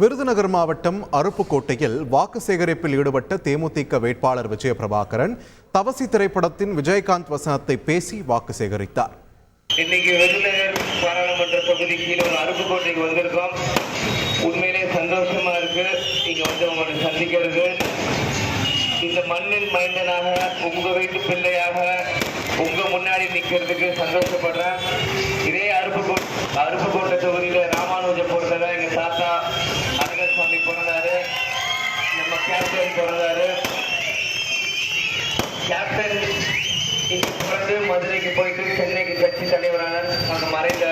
விருதுநகர் மாவட்டம் அருப்புக்கோட்டையில் வாக்கு சேகரிப்பில் ஈடுபட்ட தேமுதிக வேட்பாளர் விஜயபிரபாகரன் தவசி திரைப்படத்தின் விஜயகாந்த் வசனத்தை பேசி வாக்கு சேகரித்தார். இன்னைக்கு விருதுநகர் பாராளுமன்ற பகுதி கீழே ஒரு அருப்புக்கோட்டைக்கு வந்திருக்கோம் உண்மையிலே சந்தோஷமா இருக்கு. இங்க வந்து உங்களை சந்திக்கிறது. இந்த மண்ணின் மைந்தனாக உங்க வீட்டு பிள்ளையாக உங்க முன்னாடி நிக்கிறதுக்கு சந்தோஷப்படுறேன். இதே அருப்புக்கோட்டை அருப்புக்கோட்டை கேப்டன் பிறந்தாரு கேப்டன் இங்க பிறந்து மதுரைக்கு போயிட்டு சென்னைக்கு கட்சி தலைவரான அங்க மறைந்த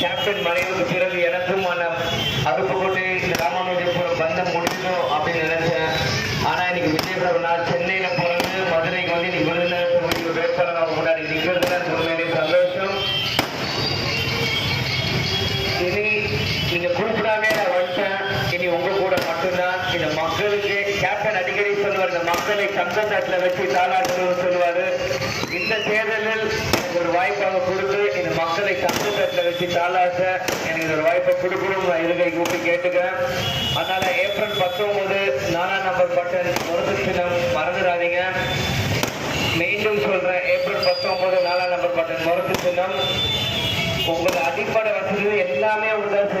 கேப்டன் மறைவுக்கு பிறகு எனக்கும் ஆன அருப்புக்கோட்டை இந்த ராமானுஜபுரம் பந்தம் முடிஞ்சிடும் அப்படின்னு நினைச்சேன். ஆனா இன்னைக்கு விஜயபிரபு நான் சென்னையில பிறந்து மதுரைக்கு வந்து இன்னைக்கு விருதுநகர் தொகுதி ஒரு வேட்பாளராக முன்னாடி நிற்கிறதுல உண்மையிலே சந்தோஷம். இனி நீங்க குறிப்பிடாமே நான் வந்துட்டேன். இனி உங்க கூட மட்டும்தான். இந்த மக்களுக்கு கேப்டன் அடிக்கடி சொல்லுவார் இந்த மக்களை சங்கத்தட்டில் வச்சு தாளாட்டணும்னு சொல்லுவார். இந்த தேர்தலில் எனக்கு ஒரு வாய்ப்பாக கொடுத்து இந்த மக்களை சங்கத்தட்டில் வச்சு தாளாட்ட எனக்கு இந்த ஒரு வாய்ப்பை கொடுக்கணும் நான் இருகை கூப்பி கேட்டுக்கிறேன். அதனால ஏப்ரல் பத்தொம்போது நாலாம் நம்பர் பட்டன் முரசு சின்னம் மறந்துடாதீங்க. மீண்டும் சொல்கிறேன் ஏப்ரல் பத்தொம்போது நாலாம் நம்பர் பட்டன் முரசு சின்னம் உங்களோட அடிப்படை வசதி எல்லாமே உங்களுக்கு